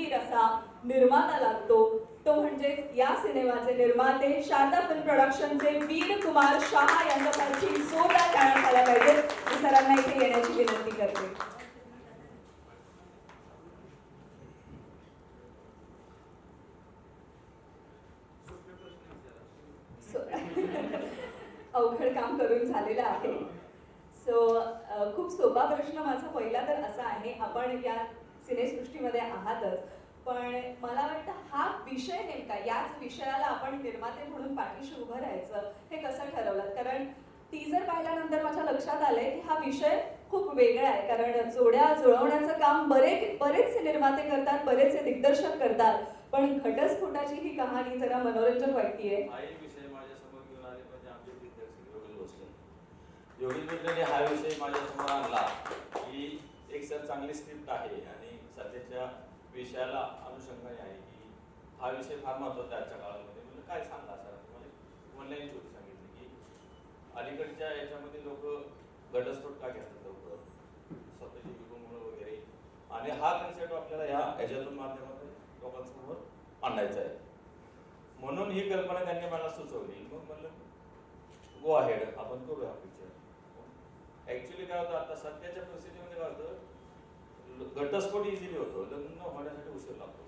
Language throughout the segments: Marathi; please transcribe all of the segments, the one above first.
खंबीर असा निर्माता लागतो. तो म्हणजे या सिनेमाचे निर्माते शारदा फिल्म प्रोडक्शनचे वीर कुमार शहा यांच्यासाठी जोरदार टाळ्या झाल्या पाहिजेत मी सरांना इथे येण्याची विनंती करते. अवघड काम करून झालेलं आहे. सो खूप सोपा प्रश्न माझा पहिला तर असा आहे आपण या सिनेसृष्टीमध्ये आहातच. पण मला वाटतं हा विषय नेमका याच विषयाला आपण निर्माते म्हणून पाठीशी उभं राहायचं हे कसं ठरवलं? कारण टीजर पाहिल्यानंतर माझ्या लक्षात आलंय की हा विषय खूप वेगळा आहे. कारण जोड्या जुळवण्याचं काम बरे बरेचसे निर्माते करतात बरेचसे दिग्दर्शक करतात. पण घटस्फोटाची ही कहाणी जरा मनोरंजक वाटतीये. योगेश हा विषय माझ्यासमोर आणला की एक सर चांगली स्क्रिप्ट आहे आणि सध्याच्या विषयाला अनुषंगाने आहे की हा विषय फार महत्त्वाचा आजच्या काळामध्ये. म्हणजे काय सांगता सर? म्हणजे ऑनलाईन छोटी सांगितलं की अलीकडच्या याच्यामध्ये लोक घटस्फोट का घेतात लवकर? स्वतःची विभूमुळं वगैरे. आणि हा कन्सेप्ट आपल्याला ह्या याच्यातून माध्यमातून लोकांसमोर आणायचा आहे. म्हणून ही कल्पना त्यांनी मला सुचवली. मग म्हणलं गो अहेड आपण करूया पिक्चर ॲक्च्युली काय होतं आता सध्याच्या परिस्थितीमध्ये काय होतं घटस्फोट इझिली होतो. लग्न होण्यासाठी उशीर लागतो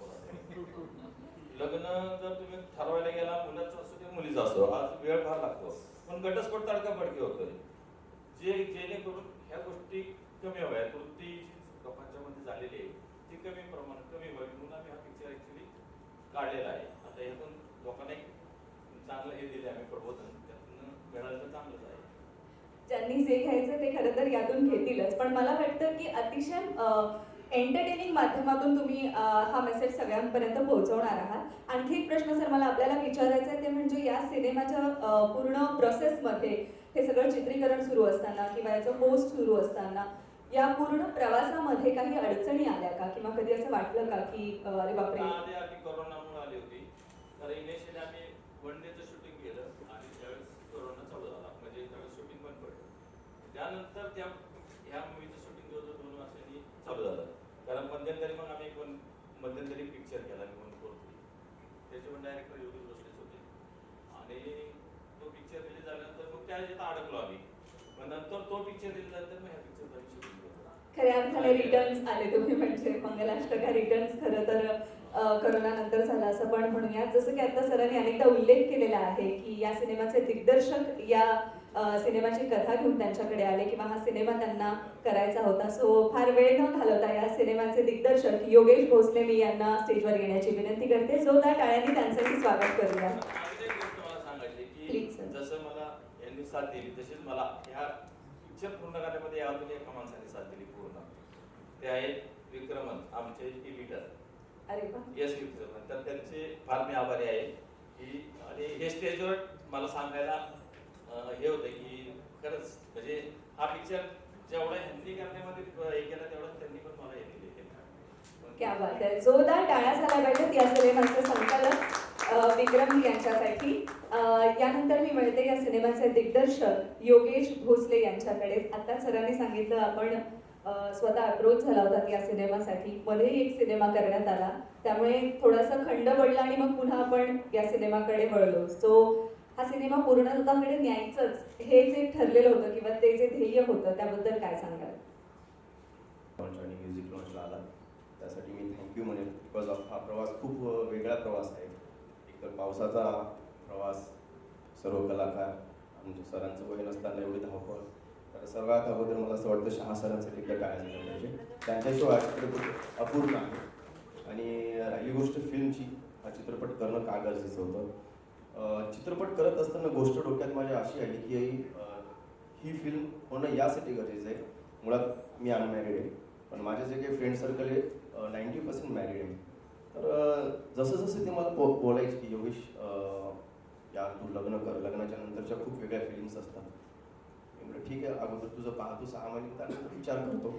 लग्न जर तुम्ही ठरवायला गेला मुलाचं असतो किंवा मुलीचं असतो आज वेळ फार लागतो. पण घटस्फोट तडकाफडकी होतो जे जेणेकरून ह्या गोष्टी कमी हव्या वृत्ती जी मध्ये झालेली आहे ती कमी प्रमाणात कमी व्हावी म्हणून आम्ही हा पिक्चर ऍक्च्युली काढलेला आहे. आता ह्यातून लोकांना एक चांगलं हे दिले आम्ही प्रबोधन. त्यातून मिळालं तर चांगलंच आहे. ज्यांनी जे घ्यायचं ते खरं तर यातून घेतीलच. पण मला वाटतं की अतिशय एंटरटेनिंग माध्यमातून तुम्ही हा मेसेज सगळ्यांपर्यंत पोहोचवणार आहात. आणखी एक प्रश्न सर मला आपल्याला विचारायचा आहे ते म्हणजे या सिनेमाच्या पूर्ण प्रोसेसमध्ये हे सगळं चित्रीकरण सुरू असताना किंवा याचं पोस्ट सुरू असताना या पूर्ण प्रवासामध्ये काही अडचणी आल्या का? किंवा कधी असं वाटलं का की अरे बापरे. आधी आधी कोरोनामुळे आली होती. तर इनिशियली आम्ही वन डेचं शूटिंग केलं आणि त्यावेळेस कोरोना चालू झाला म्हणजे त्यावेळेस शूटिंग बंद पडलं. त्यानंतर त्या ह्या मूवीचं शूटिंग जवळजवळ दोन वर्षांनी चालू झालं. कारण मध्यंतरी मग आम्ही एक वन मध्यंतरी पिक्चर केला मी वन फोर त्याचे पण डायरेक्टर योगेश भोसलेच होते. आणि तो पिक्चर रिलीज झाल्यानंतर मग त्या ह्याच्यात अडकलो आम्ही. मग नंतर तो पिक्चर रिलीज झाल्यानंतर मग ह्या पिक्चरचा केलं खऱ्या अर्थाने रिटर्न्स आले तुम्ही म्हणजे मंगलाष्टका रिटर्न्स खरं तर अ, करोनानंतर झाला असं पण म्हणूया जसं की आता सरांनी अनेकदा उल्लेख केलेला आहे की या सिनेमाचे दिग्दर्शक या सिनेमाची कथा घेऊन त्यांच्याकडे आले किंवा हा सिनेमा त्यांना करायचा होता. सो फार वेळ न घालवता या सिनेमाचे दिग्दर्शक योगेश भोसले मी यांना स्टेजवर येण्याची विनंती करते. जोरदार टाळ्यांनी त्यांचंही स्वागत करूया. sir. जसं मला यांनी साथ दिली तशीच मला ह्या पिक्चर पूर्ण करण्यामध्ये अजून एका माणसाने साथ दिली पूर्ण. ते आहेत विक्रमन आमचे लीडर अरे यस विक्रमन. तर त्यांचे फार मी आभारी आहे की आणि हे स्टेजवर मला सांगायला हे होतं की खरंच म्हणजे हा पिक्चर जेवढा हिंदी करण्यामध्ये हे केला तेवढा त्यांनी पण मला हे दिले क्या बात आहे जोरदार टाळ्या झाल्या पाहिजेत या सिनेमाचं संचालक विक्रम यांच्यासाठी. यानंतर मी मिळते या सिनेमाचे दिग्दर्शक योगेश भोसले यांच्याकडे. आता सरांनी सांगितलं आपण स्वतः अप्रोच झाला होता या सिनेमासाठी. मध्ये एक सिनेमा करण्यात आला. त्यामुळे थोडासा खंड पडला आणि मग पुन्हा आपण या सिनेमाकडे वळलो. सो हा सिनेमा पूर्णत्वाकडे न्यायचंच. हे जे ठरलेलं होतं किंवा ते जे ध्येय होतं त्याबद्दल काय सांगाल? लॉन्च आणि म्युझिक लॉन्चला आला. त्यासाठी मी थँक्यू म्हणेन बिकॉज ऑफ हा प्रवास खूप वेगळा प्रवास आहे. एकतर पावसाचा प्रवास सर्व कलाकार आमच्या सरांचं वय नसताना एवढी धावपळ. तर सर्वात अगोदर मला असं वाटतं शहा सरांसाठी एकदा काय झालं पाहिजे. त्यांच्याशिवाय हा चित्रपट अपूर्ण आहे. आणि राहिली गोष्ट फिल्मची हा चित्रपट करणं का गरजेचं होतं? चित्रपट करत असताना गोष्ट डोक्यात माझ्या अशी आली की ही फिल्म होणं यासाठी गरजेचं आहे. मुळात मी अनमॅरिड आहे. पण माझे जे काही फ्रेंड सर्कल आहे नाईन्टी पर्सेंट मॅरिड आहे. तर जसं जसं ते मला बो बोलायचे की योगेश या तू लग्न कर. लग्नाच्या नंतरच्या खूप वेगळ्या फिलिंग्स असतात. म्हटलं ठीक आहे. अगोदर तुझं पाहतो सहा महिने त्यानंतर विचार करतो.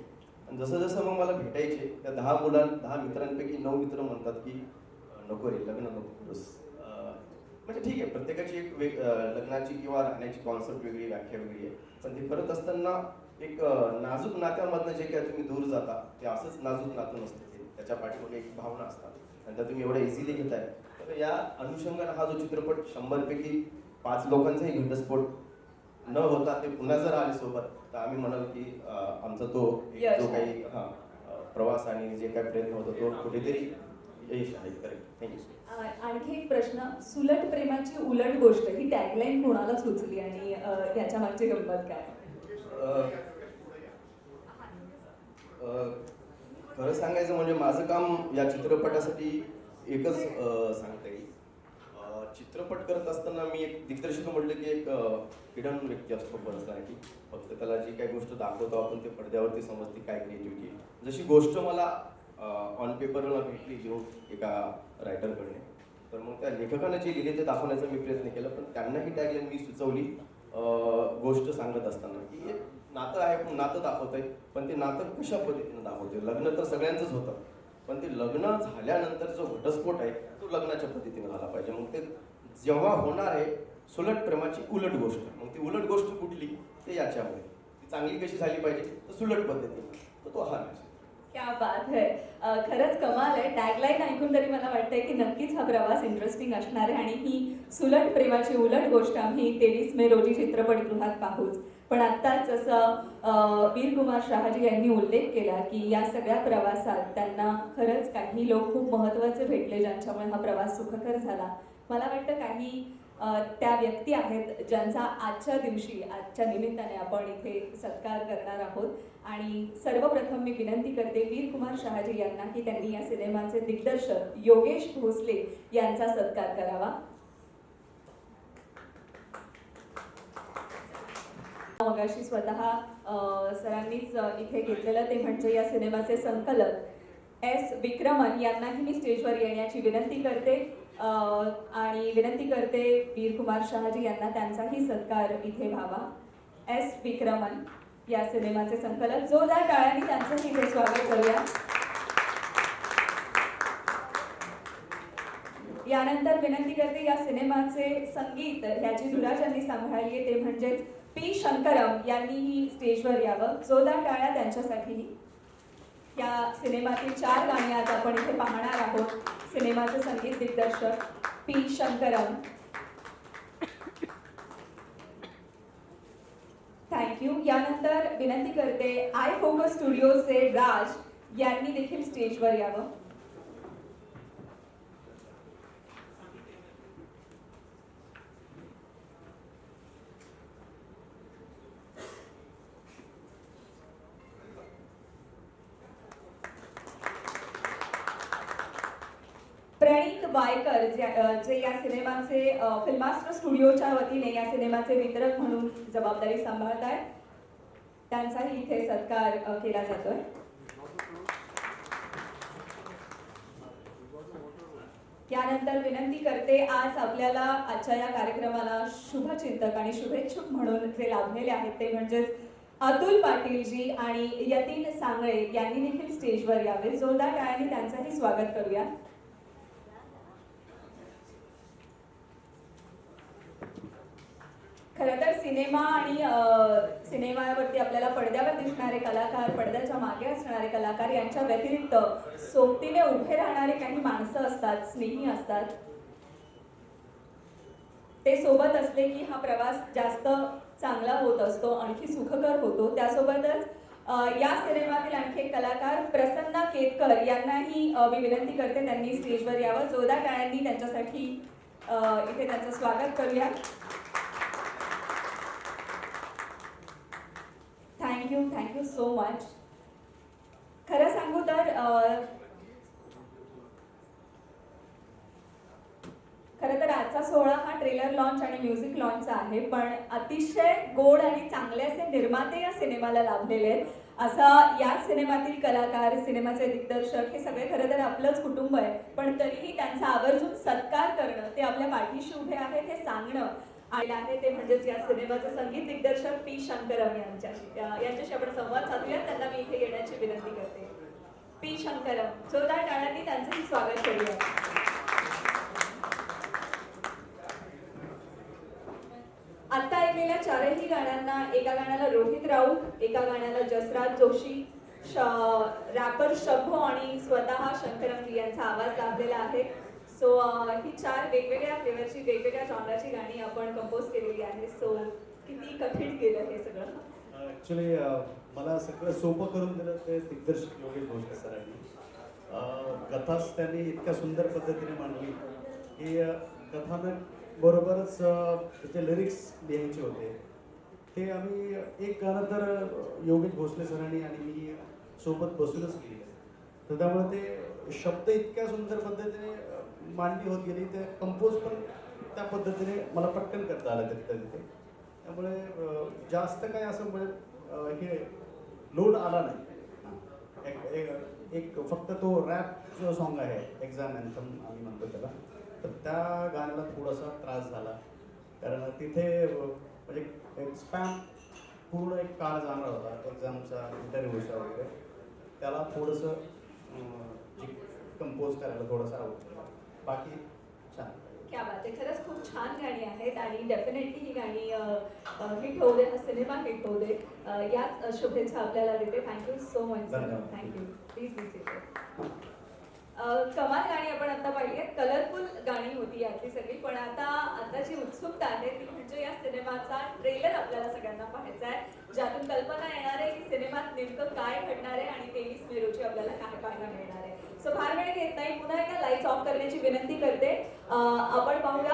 आणि जसं जसं मग मला भेटायचे त्या दहा मुलां दहा मित्रांपैकी नऊ मित्र म्हणतात की नको रे लग्न नको म्हणजे ठीक आहे प्रत्येकाची एक वेग लग्नाची किंवा राहण्याची कॉन्सेप्ट वेगळी व्याख्या वेगळी आहे. पण ते करत असताना एक नाजूक नात्यामधनं जे काय तुम्ही दूर जाता ते असंच नाजूक नातं नसतं. ते त्याच्या पाठीमागे एक भावना असतात. आणि त्या तुम्ही एवढ्या इझिली घेताय. तर या अनुषंगाने हा जो चित्रपट शंभरपैकी पाच लोकांचाही घटस्फोट न होता ते पुन्हा जर आले सोबत तर आम्ही म्हणाल की आमचा तो जो. काही हा प्रवास आणि जे काही प्रयत्न होतो तो कुठेतरी आणखी एक प्रश्न सुलट प्रेमाची उलट गोष्ट ही टॅगलाईन कोणाला सुचली आणि अ, याच्या मागची गंमत काय? खरं सांगायचं म्हणजे माझं काम या चित्रपटासाठी एकच सांगता येईल. चित्रपट करत असताना मी एक दिग्दर्शक म्हटलं की एक हिडन व्यक्ती असतो पर्सनॅलिटी फक्त त्याला जी काही गोष्ट दाखवतो आपण ते पडद्यावरती समजते काय क्रिएटिव्हिटी जशी गोष्ट मला ऑन पेपरला भेटली जो एका रायटरकडने तर मग त्या लेखकानं जे लिहिले ते दाखवण्याचा मी प्रयत्न केला पण त्यांना ही टॅगलाईन मी सुचवली. गोष्ट सांगत असताना की हे नातं आहे पण नातं दाखवतंय पण ते नातं कशा पद्धतीनं दाखवते लग्न तर सगळ्यांचंच होतं पण ते लग्न झाल्यानंतर जो घटस्फोट आहे तो लग्नाच्या पद्धतीने झाला पाहिजे. मग ते जेव्हा होणार आहे सुलट प्रेमाची उलट गोष्ट. मग ती उलट गोष्ट कुठली? ते याच्यामुळे. ती चांगली कशी झाली पाहिजे? तर सुलट पद्धतीने. तर तो हा message. क्या बात है. खरंच कमाल आहे. टॅगलाईन ऐकून तरी मला वाटतंय की नक्कीच हा प्रवास इंटरेस्टिंग असणार आहे आणि ही सुलट प्रेमाची उलट गोष्ट आम्ही तेवीस मे रोजी चित्रपटगृहात पाहूच. पण आत्ताच जसं वीरकुमार शहाजी यांनी उल्लेख केला की या सगळ्या प्रवासात त्यांना खरंच काही लोक खूप महत्त्वाचे भेटले ज्यांच्यामुळे हा प्रवास सुखकर झाला. मला वाटतं काही त्या व्यक्ती आहेत ज्यांचा आजच्या दिवशी आजच्या निमित्ताने आपण इथे सत्कार करणार आहोत. आणि सर्वप्रथम मी विनंती करते वीरकुमार शहाजी यांना की त्यांनी या सिनेमाचे दिग्दर्शक योगेश भोसले यांचा सत्कार करावा. मगाशी स्वतः सरांनीच इथे घेतलेलं ते म्हणजे या सिनेमाचे संकलक एस. विक्रमन यांनाही मी स्टेजवर येण्याची विनंती करते. आणि विनंती करते वीरकुमार शहाजी यांना त्यांचाही सत्कार इथे व्हावा. एस. विक्रमन या सिनेमाचे संकलक. जोरदार टाळ्यांनी त्यांचं इथे स्वागत करूया. यानंतर विनंती करते या सिनेमाचे संगीत ह्याची धुरा ज्यांनी सांभाळली ते म्हणजेच पी. शंकरम यांनीही स्टेजवर यावं. जोरदार टाळ्या त्यांच्यासाठीही. या सिनेमातील चार गाणी आज आपण इथे पाहणार आहोत. सिनेमाचे संगीत दिग्दर्शक पी. शंकरम. थँक्यू यानंतर विनंती करते आय फोकस स्टुडिओचे राज यांनी देखील स्टेजवर यावं. वायकर जे या सिनेमाचे फिल्मास्टर स्टुडिओच्या वतीने या सिनेमाचे वितरक म्हणून जबाबदारी सांभाळत आहेत त्यांचाही इथे सत्कार केला जातोय. यानंतर विनंती करते आज आपल्याला आजच्या या कार्यक्रमाला शुभचिंतक आणि शुभेच्छुक म्हणून जे लाभलेले आहेत ते म्हणजेच अतुल पाटीलजी आणि यतीन सांगळे यांनी देखील स्टेजवर यावे. जोरदार टाळ्यांनी त्यांचंही स्वागत करूया खरं तर सिनेमा आणि सिनेमावरती आपल्याला पडद्यावर दिसणारे कलाकार पडद्याच्या मागे असणारे कलाकार यांच्या व्यतिरिक्त सोबतीने उभे राहणारे काही माणसं असतात स्नेही असतात. ते सोबत असले की हा प्रवास जास्त चांगला होत असतो आणखी सुखकर होतो. त्यासोबतच या सिनेमातील आणखी एक कलाकार प्रसन्ना केतकर यांनाही मी विनंती करते त्यांनी स्टेजवर यावं. जोरदार टाळ्यांनी त्यांच्यासाठी इथे त्यांचं स्वागत करूया. थँक्यू थँक्यू सो मच खरं सांगू तर खरं तर आजचा सोहळा हा ट्रेलर लॉन्च आणि म्युझिक लॉन्चचा आहे पण अतिशय गोड आणि चांगले असे निर्माते या सिनेमाला लाभलेले आहेत. असा या सिनेमातील कलाकार सिनेमाचे दिग्दर्शक हे सगळे खरं तर आपलंच कुटुंब आहे पण तरीही त्यांचा आवर्जून सत्कार करणं ते आपल्या पाठीशी उभे आहेत हे सांगणं आलं आहे. ते म्हणजेच या सिनेमाचे संगीत दिग्दर्शक पी. शंकरम यांच्याशी. यांच्याशी आपण संवाद साधूया. त्यांना मी इथे येण्याची विनंती करते. पी. शंकरम जोरदार टाळ्यांनी त्यांचंही स्वागत करूया. आता ऐकलेल्या चारही गाण्यांना एका गाण्याला रोहित राऊत एका गाण्याला जसराज जोशी रॅपर शंभो आणि स्वतः शंकरम यांचा आवाज लाभलेला आहे. सो uh, ही चार वेगवेगळ्या फ्लेवरची वेगवेगळ्या जॉनराची गाणी आपण कंपोज केलेली आहे सो किती कठीण केलं हे सगळं? ॲक्च्युली uh, मला सगळं सोपं करून दिलं ते दिग्दर्शक योगेश भोसले सरांनी. कथाच त्यांनी इतक्या सुंदर पद्धतीने मांडली. की कथानक बरोबरच त्याचे लिरिक्स लिहायचे होते ते आम्ही एक गाणं तर योगेश भोसले सरांनी आणि मी सोबत बसूनच लिहिलं तर त्यामुळे ते शब्द इतक्या सुंदर पद्धतीने मांडणी होत गेली ते कंपोज पण त्या पद्धतीने मला पटकन करता आलं तिथं तिथे. त्यामुळे जास्त काय असं म्हणजे हे लोड आला नाही. एक एक एक फक्त तो रॅप जो सॉन्ग आहे एक्झाम अँथम आम्ही म्हणतो त्याला तर त्या गाण्याला थोडासा त्रास झाला. कारण तिथे म्हणजे एक स्पॅम पूर्ण एक काळ जाणार होता एक्झामचा इंटरव्ह्यूचा वगैरे. त्याला थोडंसं कंपोज करायला थोडंसं आवडतं बाकी छान. क्या बात आहे. खरंच खूप छान गाणी आहेत आणि डेफिनेटली ही गाणी हिट होऊ दे हा सिनेमा हिट होऊ दे. याच शुभेच्छा आपल्याला देते. Thank you so much. Thank you please visit कमाल गाणी आपण आता पाहिली आहेत कलरफुल गाणी होती यातली सगळी पण आता आता जी उत्सुकता आहे ती म्हणजे या सिनेमाचा ट्रेलर आपल्याला सगळ्यांना पाहायचा आहे. ज्यातून कल्पना येणार आहे की सिनेमात नेमकं काय घडणार आहे आणि तेवीस मे रोजी आपल्याला काय पाहायला मिळणार आहे. सो फार वेळ घेत नाही. पुन्हा एकदा लाईट्स ऑफ करण्याची विनंती करते. आपण पाहूया.